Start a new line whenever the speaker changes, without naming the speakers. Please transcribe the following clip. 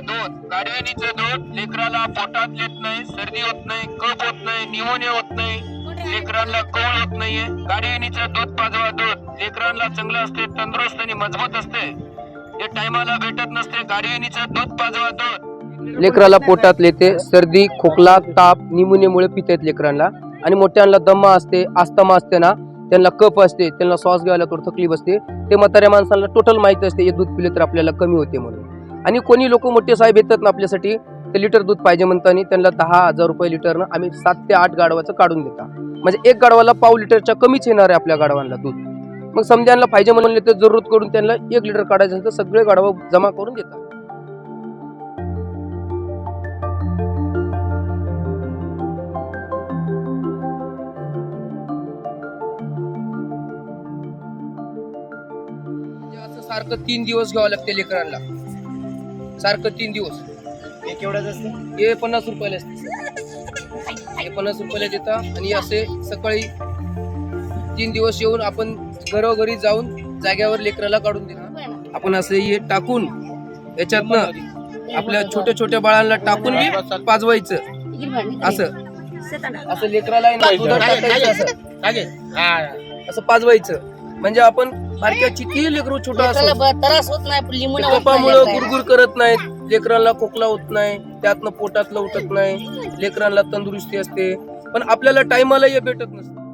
दूध लेकराला पोटात येत नाही सर्दी होत नाही कफ होत नाही निमोनिया होत नाही. लेकरांना कवळ होत नाहीये. गाडीचं दूध पाजवा दूध. लेकरांना चांगलं असते तंदुरुस्त आणि मजबूत असते. हे टायमाला भेटत नसते गाडीचं दूध पाजवा दूध.
लेकराला पोटात येते सर्दी खोकला ताप निमोनियामुळे पिता येत लेकरांना. आणि मोठ्यांना दमा असते आस्तमा असते ना त्यांना कफ असते त्यांना श्वास घ्यायला थोडं तकलीफ असते. ते म्हाताऱ्या माणसाला टोटल माहिती असते हे दूध पिले तर आपल्याला कमी होते म्हणून. आणि कोणी लोक मोठे साहेब येतात ना आपल्यासाठी ते लिटर दूध पाहिजे म्हणताना त्यांना दहा हजार रुपये लिटरनं आम्ही सात ते आठ गाडवाचं काढून देता. म्हणजे एक गाडवाला पाव लिटरच्या कमीच येणार आहे आपल्या गाडवांना दूध. मग समजायला पाहिजे म्हणले तर जरूरत करून त्यांना एक लिटर काढायचं असेल तर सगळे गाडवा जमा करून देतात. म्हणजे सारखं तीन दिवस घ्यावं लागते लेकरांना. सारखं तीन दिवस.
हे असतं?
हे पन्नास रुपयाला असते. हे पन्नास रुपयाला देतात आणि असे सकाळी तीन दिवस येऊन आपण घरोघरी जाऊन जाग्यावर लेकराला काढून देणार. आपण असं हे टाकून याच्यातनं आपल्या छोट्या छोट्या बाळांना टाकून बी पाजवायचं. असं. असं लेकराला आहे ना दुधात टाकायचं असं. असं पाजवायचं. म्हणजे आपण बारक्या किती लेकरू छोटा असो.
त्रास होत नाही लिंबू
कपामुळं गुरगुर करत नाहीत. लेकरांना खोकला होत नाही त्यातनं पोटातलं उठत नाही. लेकरांना तंदुरुस्ती असते. पण आपल्याला टायमाला हे भेटत नसतं.